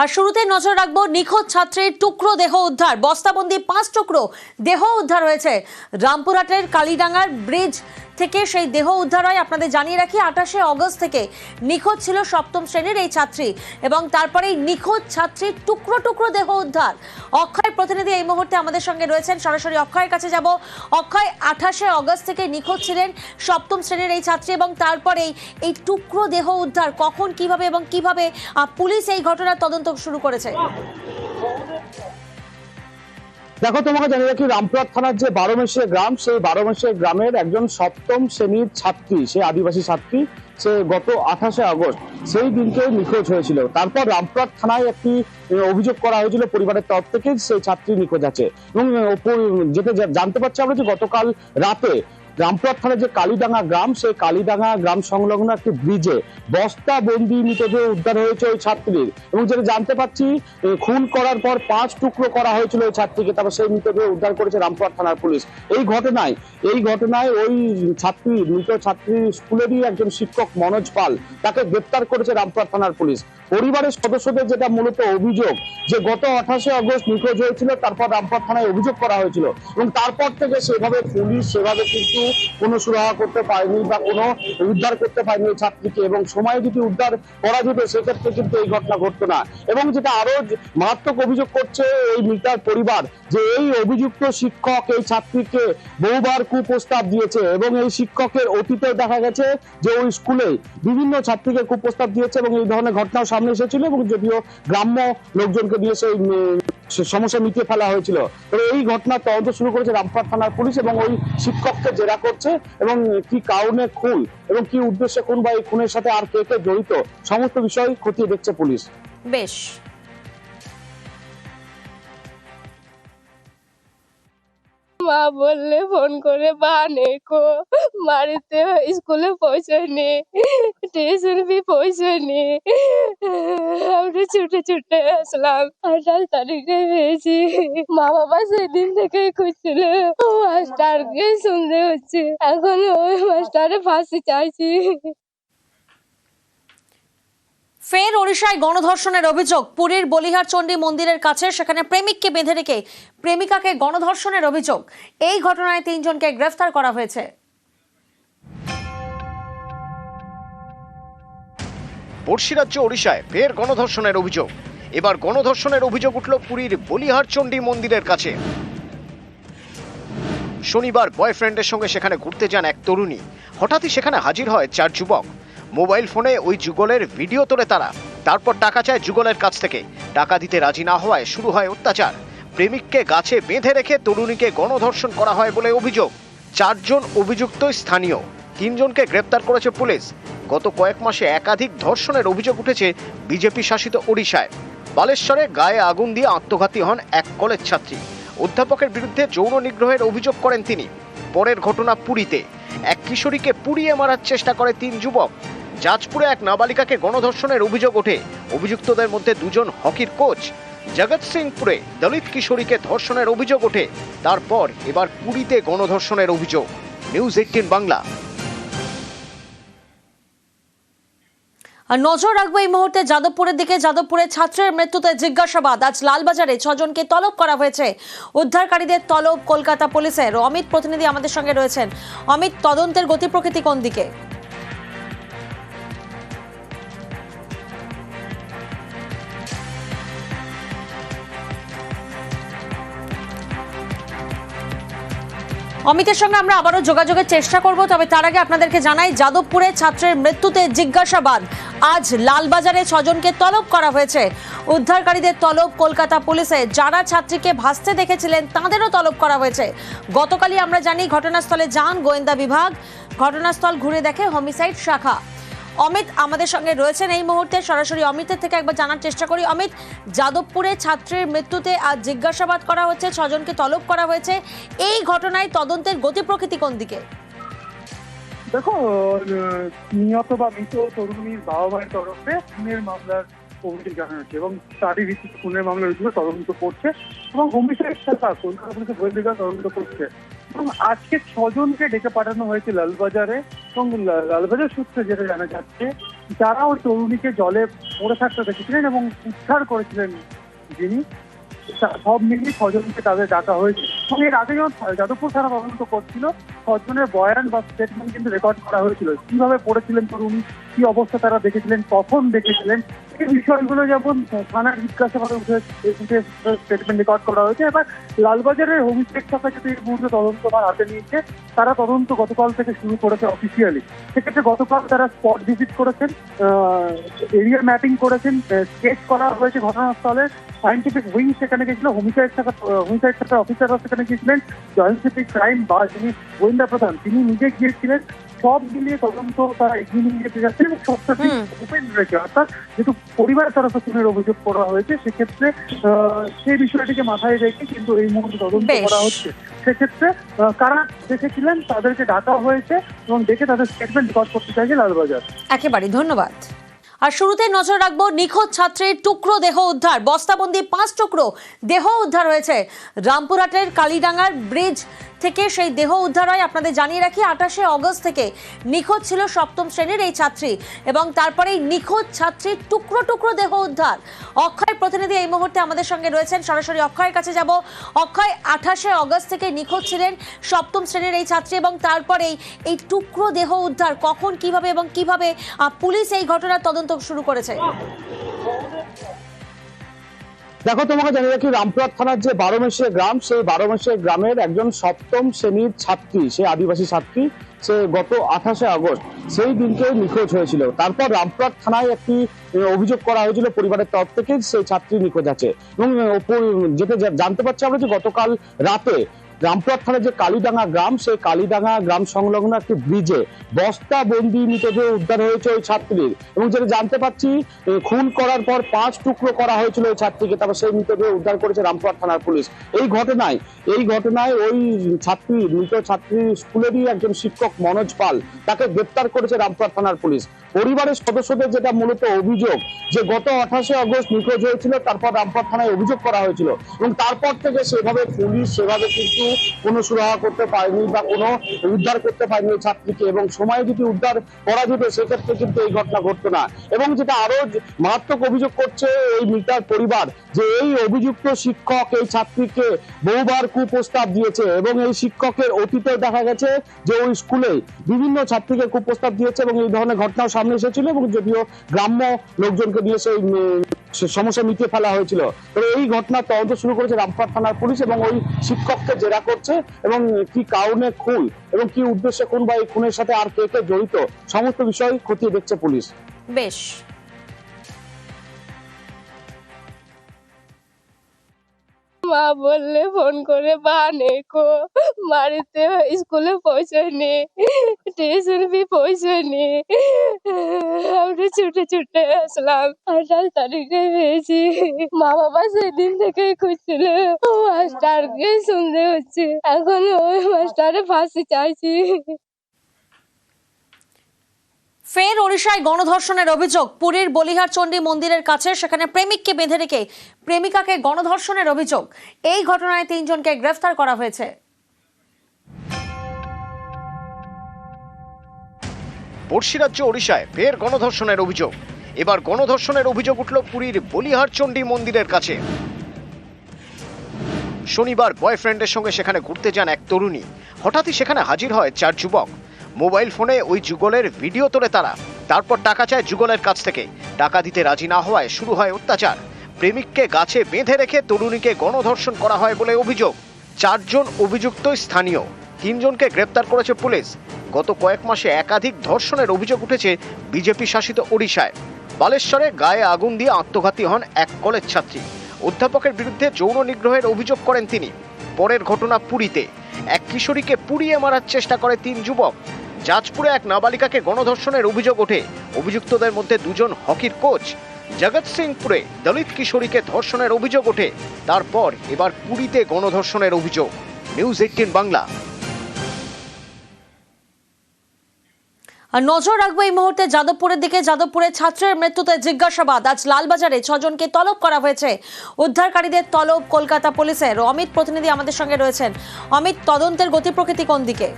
আর শুরুতে নজর রাখব নিখোঁজ ছাত্রের টুকরো দেহ উদ্ধার। বস্তাবন্দি পাঁচ টুকরো দেহ উদ্ধার হয়েছে। রামপুরহাটের কালীডাঙ্গার ব্রিজ থেকে সেই দেহ উদ্ধার হয়, আপনাদের জানিয়ে রাখি, আঠাশে অগস্ট থেকে নিখোঁজ ছিল সপ্তম শ্রেণির এই ছাত্রী এবং তারপরেই নিখোঁজ ছাত্রীর টুকরো টুকরো দেহ উদ্ধার। অক্ষয় প্রতিনিধি এই মুহূর্তে আমাদের সঙ্গে রয়েছেন, সরাসরি অক্ষয়ের কাছে যাব। অক্ষয়, আঠাশে অগস্ট থেকে নিখোঁজ ছিলেন সপ্তম শ্রেণির এই ছাত্রী এবং তারপরেই এই টুকরো দেহ উদ্ধার কখন, কীভাবে এবং কীভাবে পুলিশ এই ঘটনার তদন্ত শুরু করেছে? দেখো, তোমাকে জানি রাখি, রামপুরহাট থানার যে বারোমেশিয়া গ্রাম, সেই বারোমেশিয়া গ্রামের একজন সপ্তম শ্রেণির ছাত্রী, সে আদিবাসী ছাত্রী, সে গত আঠাশে আগস্ট সেই দিনকে নিখোঁজ হয়েছিল। তারপর রামপুরহাট থানায় একটি অভিযোগ করা হয়েছিল পরিবারের তরফ থেকে সেই ছাত্রী নিখোঁজ আছে। এবং যেটা জানতে পারছি আমরা যে গতকাল রাতে রামপুরহাট থানার যে কালীডাঙ্গা গ্রাম সেই কালীডাঙ্গা গ্রাম সংলগ্ন একটি ব্রিজে বস্তা বন্দি মৃতদেহ উদ্ধার হয়েছে ওই ছাত্রীর। এবং যেটা জানতে পারছি এ, খুন করার পর পাঁচ টুকরো করা হয়েছিল ওই ছাত্রীকে তারপর সেই মৃতদেহ উদ্ধার করেছে থানার পুলিশ। এই ঘটনায় এই ঘটনায় ওই ছাত্রী মৃত ছাত্রীর স্কুলেরই একজন শিক্ষক মনোজ পাল তাকে গ্রেপ্তার করেছে রামপুরহাট থানার পুলিশ। পরিবারের সদস্যদের যেটা মূলত অভিযোগ যে গত আঠাশে আগস্ট নিখোঁজ হয়েছিল তারপর রামপুরহাট থানায় অভিযোগ করা হয়েছিল। এবং তারপর থেকে সেভাবে পুলিশ সেভাবে কিন্তু কোনো সুরাহা করতে পারেনি বা কোনো উদ্ধার করতে পারেনি ওই ছাত্রীকে এবং সময়ে যদি উদ্ধার করা যেত, সেক্ষেত্রে কিন্তু এই ঘটনা ঘটতো না। এবং যেটা আরও মারাত্মক অভিযোগ করছে এই মৃতার পরিবার যে এই অভিযুক্ত শিক্ষক এই ছাত্রীকে বহুবার কুপ্রস্তাব দিয়েছে এবং এই শিক্ষকের অতীতে দেখা গেছে যে ওই স্কুলে বিভিন্ন ছাত্রীকে কুপ্রস্তাব দিয়েছে এবং এই ধরনের ঘটনাও সামনে এসেছিল এবং যদিও গ্রাম্য লোকজনকে দিয়ে সেই সমস্যা মিটিয়ে ফেলা হয়েছিল। তবে এই ঘটনা তদন্ত শুরু করেছে রামপুরহাট থানার পুলিশ এবং ওই শিক্ষককে জেরা করছে এবং কি কারণে খুন এবং কি উদ্দেশ্যে খুন বা এই খুনের সাথে আর কে কে জড়িত, সমস্ত বিষয় খতিয়ে দেখছে পুলিশ। বেশ। মা বললে, ফোন করে নেই কো, বাড়িতে স্কুলে পৌঁছায়নি, টিউশন পৌঁছায়নি। আমরা ছুটে ছুটে আসলাম। আঠাশ তারিখে পেয়েছি। মা বাবা সেদিন থেকে খুঁজছিল মাস্টারকে শুনতে হচ্ছে। এখন ওই মাস্টারে ফাঁসি চাইছি। ফের ওড়িশায় গণধর্ষণের অভিযোগ। পুরীর বলিহার চণ্ডী মন্দিরের কাছে সেখানে প্রেমিককে বেঁধে রেখে প্রেমিকাকে গণধর্ষণের অভিযোগ। এই ঘটনায় তিনজনকে গ্রেফতার করা হয়েছে। পড়শি রাজ্য ওড়িশায় ফের গণধর্ষণের অভিযোগ। এবার গণধর্ষণের অভিযোগ উঠল পুরীর বলিহার চণ্ডী মন্দিরের কাছে। শনিবার বয়ফ্রেন্ডের সঙ্গে সেখানে ঘুরতে যান এক তরুণী। হঠাৎই সেখানে হাজির হয় চার যুবক। মোবাইল ফোনে ওই যুগলের ভিডিও তোলে তারা। তারপর টাকা চায় যুগলের কাছ থেকে। টাকা দিতে রাজি না হওয়ায় শুরু হয় অত্যাচার। প্রেমিককে গাছে বেঁধে রেখে তরুণীকে গণধর্ষণ করা হয় বলে অভিযোগ। চারজন অভিযুক্ত স্থানীয়। তিনজনকে গ্রেপ্তার করেছে পুলিশ। গত কয়েক মাসে একাধিক ধর্ষণের অভিযোগ উঠেছে বিজেপি শাসিত ওড়িশায়। বালেশ্বরে গায়ে আগুন দিয়ে আত্মঘাতী হন এক কলেজ ছাত্রী। অধ্যাপকের বিরুদ্ধে যৌন নিগ্রহের অভিযোগ করেন তিনি। পরের ঘটনা পুরীতে। এক কিশোরীকে পুড়িয়ে মারার চেষ্টা করে তিন যুবক। জাজপুরে এক নাবালিকাকে গণধর্ষণের অভিযোগ ওঠে। অভিযুক্তদের মধ্যে দুজন হকির কোচ। জগৎ সিংপুরে দলিত কিশোরীকে ধর্ষণের অভিযোগ ওঠে। তারপর এবার পুরীতে গণধর্ষণের অভিযোগ। News eighteen Bangla. নজর রাখব এই মুহূর্তে যাদবপুরের দিকে। যাদবপুরের ছাত্রের মৃত্যুতে জিজ্ঞাসাবাদ। আজ লালবাজারে ছজনকে তলব করা হয়েছে। উদ্ধারকারীদের তলব কলকাতা পুলিশের। অমিত প্রতিনিধি আমাদের সঙ্গে রয়েছেন। অমিত, তদন্তের গতি প্রকৃতি কোন দিকে? অমিতের সঙ্গে আমরা আবারও যোগাযোগের চেষ্টা করব, তবে তার আগে আপনাদেরকে জানাই, যাদবপুরে ছাত্রের মৃত্যুতে জিজ্ঞাসাবাদ। আজ লালবাজারে ছজনকে তলব করা হয়েছে। উদ্ধারকারীদের তলব কলকাতা পুলিশে। যারা ছাত্রীকে ভাসতে দেখেছিলেন, তাঁদেরও তলব করা হয়েছে। গতকালই আমরা জানি, ঘটনাস্থলে যান গোয়েন্দা বিভাগ। ঘটনাস্থল ঘুরে দেখে হোমিসাইড শাখা। অমিত আমাদের সঙ্গে রয়েছেন এই মুহূর্তে। সরাসরি অমিতের থেকে একবার জানার চেষ্টা করি। অমিত, যাদবপুরে ছাত্রের মৃত্যুতে আজ জিজ্ঞাসাবাদ করা হচ্ছে, ছজনকে তলব করা হয়েছে। এই ঘটনায় তদন্তের গতি প্রকৃতি কোন দিকে? দেখো নিহত বা মৃত তরুণীর বাবা মায়ের তরফে খুনের মামলার অভিযোগ জানানো হচ্ছে এবং তারই ভিত্তিতে খুনের মামলা রয়েছিল তদন্ত করছে এবং হোমিসাইড শাখা কলকাতা পুলিশের গোয়েন্দা তদন্ত করছে। এবং আজকে ছজনকে ডেকে পাঠানো হয়েছে লালবাজারে এবং লালবাজার সূত্রে যেটা জানা যাচ্ছে, যারা ওই তরুণীকে জলে পড়ে থাকতে দেখেছিলেন এবং উদ্ধার করেছিলেন যিনি সব মিলিয়ে ছজনকে তাদের ডাকা হয়েছে। এবং এর আগে যখন যাদবপুর থানা তদন্ত করছিল, ছজনের বয়ান বা স্টেটমেন্ট কিন্তু রেকর্ড করা হয়েছিল। কীভাবে পড়েছিলেন তরুণী, কি অবস্থা তারা দেখেছিলেন, কখন দেখেছিলেন এই বিষয়গুলো যেমন থানার জিজ্ঞাসাবাদে স্টেটমেন্ট রেকর্ড করা হয়েছে। এবার লালবাজারের হোমস্টেক শাখা যেটা এই মুহূর্তে তদন্তভার হাতে নিয়েছে, তারা তদন্ত গতকাল থেকে শুরু করেছে অফিসিয়ালি সেক্ষেত্রে গতকাল তারা স্পট ভিজিট করেছেন এরিয়া ম্যাপিং করেছেন স্কেচ করা হয়েছে ঘটনাস্থলে। সাইন্টিফিক উইং সেখানে গেছিল হোমিসাইড শাখা হোমিসাইড শাখার অফিসাররা সেখানে গিয়েছিলেন। জয়েন্ট সিটি ক্রাইম বা যিনি গোয়েন্দা প্রধান, তিনি নিজে গিয়েছিলেন। সব মিলিয়ে তদন্ত তারা এগিয়ে নিয়ে যেতে যাচ্ছে এবং ওপেন রেখে অর্থাৎ যেহেতু পরিবারের তরফে খুনের অভিযোগ করা হয়েছে সেক্ষেত্রে সেই বিষয়টিকে মাথায় রেখে কিন্তু এই মুহূর্তে তদন্ত করা হচ্ছে। সেক্ষেত্রে কারা দেখেছিলেন তাদেরকে ডাকা হয়েছে এবং দেখে তাদের স্টেটমেন্ট রেকর্ড করতে চাইছে লালবাজার। একেবারে ধন্যবাদ। আর শুরুতে নজর রাখব নিখোঁজ ছাত্রের টুকরো দেহ উদ্ধার। বস্তাবন্দি পাঁচ টুকরো দেহ উদ্ধার হয়েছে। রামপুরহাটের কালীডাঙ্গার ব্রিজ থেকে সেই দেহ উদ্ধার হয়, আপনাদের জানিয়ে রাখি, আঠাশে অগস্ট থেকে নিখোঁজ ছিল সপ্তম শ্রেণির এই ছাত্রী এবং তারপরেই নিখোঁজ ছাত্রীর টুকরো টুকরো দেহ উদ্ধার। অক্ষয় প্রতিনিধি এই মুহূর্তে আমাদের সঙ্গে রয়েছেন। সরাসরি অক্ষয়ের কাছে যাব। অক্ষয়, আঠাশে অগস্ট থেকে নিখোঁজ ছিলেন সপ্তম শ্রেণির এই ছাত্রী এবং তারপরেই এই টুকরো দেহ উদ্ধার কখন, কীভাবে এবং কীভাবে পুলিশ এই ঘটনার তদন্ত শুরু করেছে? দেখো, তোমাকে জানিয়ে রাখি, রামপুরহাট থানার যে বারোমেশিয়া গ্রাম, সেই বারোমেশিয়া গ্রামের একজন সপ্তম শ্রেণির ছাত্রী, সে আদিবাসী ছাত্রী, সে গত আঠাশে আগস্ট সেই দিনকে নিখোঁজ হয়েছিল। তারপর রামপুরহাট থানায় একটি অভিযোগ করা হয়েছিল পরিবারের তরফ থেকে, সেই ছাত্রী নিখোঁজ আছে। এবং যেটা জানতে পারছি আমরা যে গতকাল রাতে রামপুরহাট থানার যে কালীডাঙ্গা গ্রাম, সেই কালীডাঙ্গা গ্রাম সংলগ্ন একটি ব্রিজে বস্তা বন্দি মৃতদেহ উদ্ধার হয়েছে ওই ছাত্রীর। এবং যেটা জানতে পারছি খুন করার পর পাঁচ টুকরো করা হয়েছিল ওই ছাত্রীকে, তারপর সেই মৃতদেহ উদ্ধার করেছে রামপুরহাট থানার পুলিশ। এই ঘটনায় এই ঘটনায় ওই ছাত্রী, মৃত ছাত্রীর স্কুলেরই একজন শিক্ষক মনোজ পাল, তাকে গ্রেপ্তার করেছে রামপুরহাট থানার পুলিশ। পরিবারের সদস্যদের যেটা মূলত অভিযোগ, যে গত আঠাশে আগস্ট নিখোঁজ হয়েছিল, তারপর রামপুরহাট থানায় অভিযোগ করা হয়েছিল। এবং তারপর থেকে সেভাবে পুলিশ, সেভাবে কিন্তু কোনো সুরাহা করতে পারেনি বা কোনো উদ্ধার করতে পারেনি ছাত্রীকে এবং সময় যদি উদ্ধার করা যেত, সেক্ষেত্রে কিন্তু এই ঘটনা ঘটতো না। এবং যেটা আরও মারাত্মক অভিযোগ করছে এই মৃতার পরিবার যে এই অভিযুক্ত শিক্ষক এই ছাত্রীকে বহুবার কুপ্রস্তাব দিয়েছে এবং এই শিক্ষকের অতীতে দেখা গেছে যে ওই স্কুলে বিভিন্ন ছাত্রীকে কুপ্রস্তাব দিয়েছে এবং এই ধরনের ঘটনাও সামনে এসেছিল এবং যদিও গ্রাম্য লোকজনকে নিয়ে সেই সমস্যা মিটিয়ে ফেলা হয়েছিল। তবে এই ঘটনার তদন্ত শুরু করেছে রামপুরহাট থানার পুলিশ এবং ওই শিক্ষককে জেরা করছে এবং কি কারণে খুন এবং কি উদ্দেশ্যে খুন বা এই খুনের সাথে আর কে কে জড়িত, সমস্ত বিষয় খতিয়ে দেখছে পুলিশ। বেশ। মা বললে, ফোন করে বা নেকো বাড়িতে স্কুলে পৌঁছায়নি টিউশন भी পৌঁছায়নি আমরা ছুটে ছুটে আসলাম। আঠাশ তারিখে পেয়েছি। মা বাবা সেদিন থেকেই খুঁজছিল মাস্টারকে শুনতে হচ্ছে। এখন ওই মাস্টারে ফাঁসি চাইছি। ফের ওড়িশায় গণধর্ষণের অভিযোগ। পুরীর বলিহার চণ্ডী মন্দিরের কাছে সেখানে প্রেমিককে বেঁধে রেখে প্রেমিকাকে গণধর্ষণের অভিযোগ। এই ঘটনায় তিনজনকে গ্রেফতার করা হয়েছে। পড়শি রাজ্য ওড়িশায় ফের গণধর্ষণের অভিযোগ। এবার গণধর্ষণের অভিযোগ উঠল পুরীর বলিহার চণ্ডী মন্দিরের কাছে। শনিবার বয়ফ্রেন্ডের সঙ্গে সেখানে ঘুরতে যান এক তরুণী। হঠাৎই সেখানে হাজির হয় চার যুবক। মোবাইল ফোনে ওই যুগলের ভিডিও তোলে তারা। তারপর টাকা চায় যুগলের কাছ থেকে। টাকা দিতে রাজি না হওয়ায় শুরু হয় অত্যাচার। প্রেমিককে গাছে বেঁধে রেখে তরুণীকে গণধর্ষণ করা হয় বলে অভিযোগ। চারজন অভিযুক্ত স্থানীয়। তিনজনকে গ্রেপ্তার করেছে পুলিশ। গত কয়েক মাসে একাধিক ধর্ষণের অভিযোগ উঠেছে বিজেপি শাসিত ওড়িশায়। বালেশ্বরে গায়ে আগুন দিয়ে আত্মঘাতী হন এক কলেজ ছাত্রী। অধ্যাপকের বিরুদ্ধে যৌন নিগ্রহের অভিযোগ করেন তিনি। পরের ঘটনা পুরীতে। এক কিশোরীকে পুড়িয়ে মারার চেষ্টা করে তিন যুবক। জাজপুরে এক নাবালিকাকে গণধর্ষণের অভিযোগ ওঠে। অভিযুক্তদের মধ্যে দুজন হকির কোচ। জগৎ সিংপুরে দলিত কিশোরীকে ধর্ষণের অভিযোগ ওঠে। তারপর এবার পুরীতে গণধর্ষণের অভিযোগ। News eighteen Bangla. আর নজর রাখব এই মুহূর্তে যাদবপুরের দিকে। যাদবপুরের ছাত্রের মৃত্যুতে জিজ্ঞাসাবাদ। আজ লালবাজারে ছজনকে তলব করা হয়েছে। উদ্ধারকারীদের তলব কলকাতা পুলিশের। অমিত প্রতিনিধি আমাদের সঙ্গে রয়েছেন। অমিত, তদন্তের গতি প্রকৃতি কোন দিকে?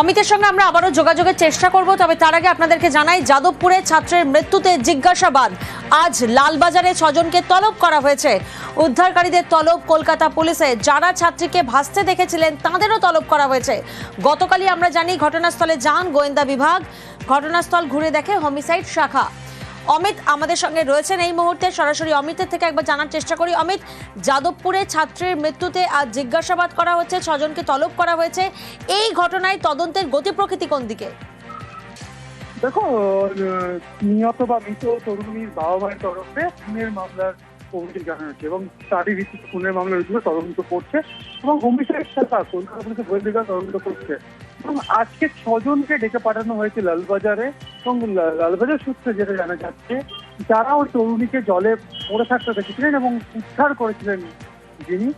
অমিতের সঙ্গে আমরা আবারও যোগাযোগের চেষ্টা করব, তবে তার আগে আপনাদেরকে জানাই, যাদবপুরে ছাত্রের মৃত্যুতে জিজ্ঞাসাবাদ। আজ লালবাজারে ছজনকে তলব করা হয়েছে। উদ্ধারকারীদের তলব কলকাতা পুলিশে। যারা ছাত্রীকে ভাসতে দেখেছিলেন, তাঁদেরও তলব করা হয়েছে। গতকালই আমরা জানি, ঘটনাস্থলে যান গোয়েন্দা বিভাগ। ঘটনাস্থল ঘুরে দেখে হোমিসাইড শাখা। অমিত আমাদের সঙ্গে রয়েছেন এই মুহূর্তে। সরাসরি অমিতের থেকে একবার জানার চেষ্টা করি। অমিত, যাদবপুরে ছাত্রের মৃত্যুতে আজ জিজ্ঞাসাবাদ করা হচ্ছে, ছজনকে তলব করা হয়েছে। এই ঘটনায় তদন্তের গতি প্রকৃতি কোন দিকে? দেখো নিহত বা মৃত তরুণীর বাবা মায়ের তরফে খুনের মামলার কমিটি জানানো হচ্ছে এবং তারই ভিত্তিতে খুনের মামলার ভিত্তিতে তদন্ত করছে এবং হোমিসাইড শাখা কলকাতা পুলিশের গোয়েন্দা তদন্ত করছে। এবং আজকে ছজনকে ডেকে পাঠানো হয়েছে লালবাজারে এবং লালবাজার সূত্রে যেটা জানা যাচ্ছে যারা ওই তরুণীকে জলে পড়ে থাকতে দেখেছিলেন এবং উদ্ধার করেছিলেন যিনি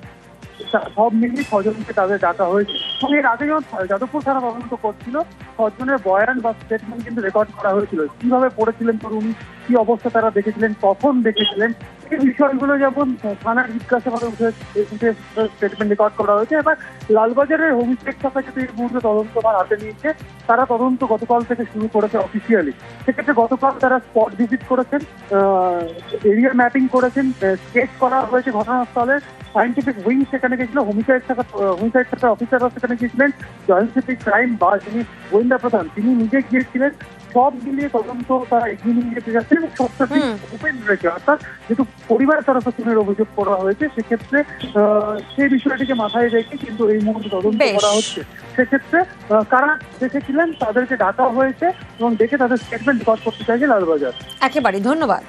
সব মিলিয়ে ছজনকে তাদের ডাকা হয়েছে। এবং এর আগে যখন যাদবপুর থানা তদন্ত করছিল, ছজনের বয়ান বা স্টেটমেন্ট কিন্তু রেকর্ড করা হয়েছিল। কীভাবে পড়েছিলেন তরুণী, কি অবস্থা তারা দেখেছিলেন, কখন দেখেছিলেন, এই বিষয়গুলো যেমন থানার জিজ্ঞাসাবাদে উঠে উঠে স্টেটমেন্ট রেকর্ড করা হয়েছে। এবার লালবাজারের হোমস্টেক শাখা যদি এই মুহূর্তে তদন্ত তার হাতে নিয়েছে। তারা তদন্ত গতকাল থেকে শুরু করেছে অফিসিয়ালি সেক্ষেত্রে গতকাল তারা স্পট ভিজিট করেছেন এরিয়া ম্যাপিং করেছেন স্কেচ করা হয়েছে ঘটনাস্থলে। সাইন্টিফিক উইং সেখানে গেছিল হোমিসাইড শাখা হোমিসাইড শাখার অফিসাররা সেখানে গিয়েছিলেন জয়েন্ট সিটি ক্রাইম বা যিনি গোয়েন্দা প্রধান তিনি নিজে গিয়েছিলেন সব মিলিয়ে তদন্ত তারা এগিয়ে নিয়ে যেতে যাচ্ছে এবং সবটাই হুম। ওপেন রয়েছে। অর্থাৎ যেহেতু পরিবারের তরফে খুনের অভিযোগ করা হয়েছে সেক্ষেত্রে সেই বিষয়টিকে মাথায় রেখে কিন্তু এই মুহূর্তে তদন্ত করা হচ্ছে। সেক্ষেত্রে কারা দেখেছিলেন তাদেরকে ডাকা হয়েছে এবং দেখে তাদের স্টেটমেন্ট রেকর্ড করতে চাইছে লালবাজার। একেবারে ধন্যবাদ।